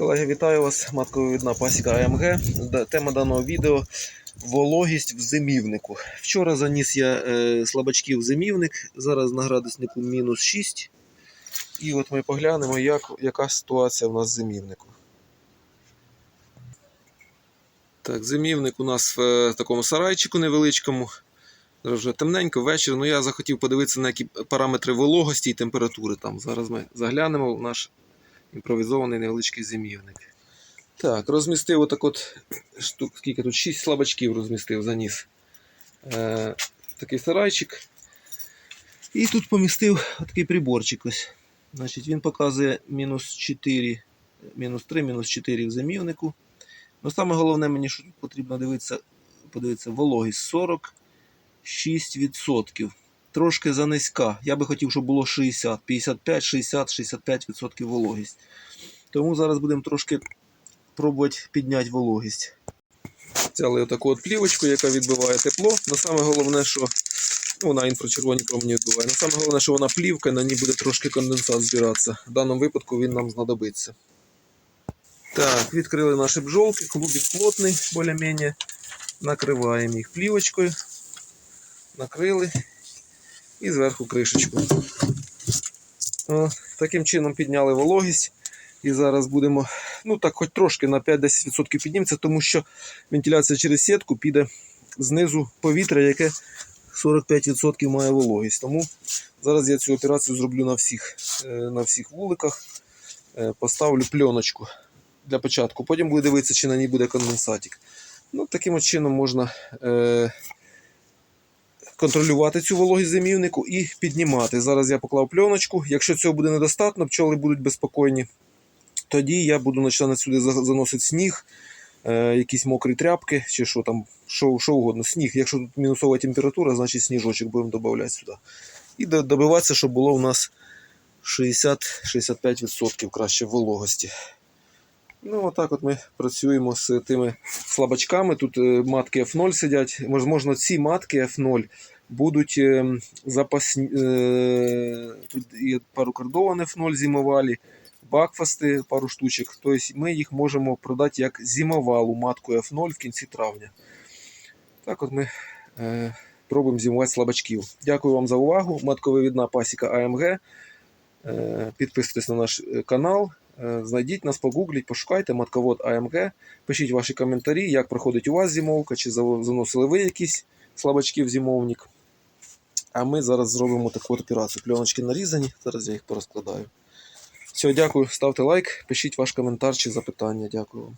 Колеги, вітаю вас. Матковидна пасіка АМГ. Тема даного відео вологість в зимівнику. Вчора заніс я е, слабачків в зимівник. Зараз на градуснику мінус 6. І от ми поглянемо, як, яка ситуація у нас в зимівнику. Так, зимівник у нас в е, такому сарайчику невеличкому. Зараз вже темненько, вечір. Ну я захотів подивитися на які параметри вологості і температури там. Зараз ми заглянемо в наш імпровізований невеличкий зимівник. Так, розмістив отак от штук, скільки тут 6 слабачків розмістив, заніс. Е, такий сарайчик. І тут помістив такий приборчик ось. Значить, він показує мінус 4, мінус 3, мінус 4 в зимівнику. Ну, саме головне мені, що потрібно дивитися, подивитися, вологість 46%. Трошки занизька. Я би хотів, щоб було 60, 55, 60, 65% вологість. Тому зараз будемо трошки пробувати підняти вологість. Взяли отаку от плівочку, яка відбиває тепло. Но саме головне, що ну, вона інфрачервоні промені відбиває. Но саме головне, що вона плівка, на ній буде трошки конденсат збиратися. В даному випадку він нам знадобиться. Так, відкрили наші бджолки, клубик плотний, більш-менш. Накриваємо їх плівочкою. Накрили і зверху кришечку. О, таким чином підняли вологість. І зараз будемо, ну так, хоч трошки на 5-10% підніметься, тому що вентиляція через сітку піде знизу повітря, яке 45% має вологість. Тому зараз я цю операцію зроблю на всіх, е, на всіх вуликах. Е, Поставлю пленочку для початку. Потім буде дивитися, чи на ній буде конденсатик. Ну, таким чином можна е, контролювати цю вологість зимівнику і піднімати. Зараз я поклав пленочку. Якщо цього буде недостатньо, пчоли будуть безпокійні. Тоді я буду починати сюди заносити сніг, е, якісь мокрі тряпки чи що там, що, що угодно. Сніг. Якщо тут мінусова температура, значить сніжочок будемо додавати сюди. І добиватися, щоб було у нас 60-65% краще вологості. Ну, отак от ми працюємо з тими слабачками. Тут е, матки F0 сидять. Можливо, ці матки F0 будуть е, запасні. Е, тут є пару кордован F0 зимовалі, бакфасти, пару штучок. Тобто ми їх можемо продати як зимовалу матку F0 в кінці травня. Так от ми пробуємо зимувати слабачків. Дякую вам за увагу. Матковивідна пасіка АМГ. Підписуйтесь на наш канал. Е, Знайдіть нас, погугліть, пошукайте матковод АМГ. Пишіть ваші коментарі, як проходить у вас зимовка, чи заносили ви якісь слабачки в зимовник. А ми зараз зробимо таку операцію. Пленочки нарізані, зараз я їх порозкладаю. Все, дякую, ставте лайк, пишіть ваш коментар чи запитання. Дякую вам.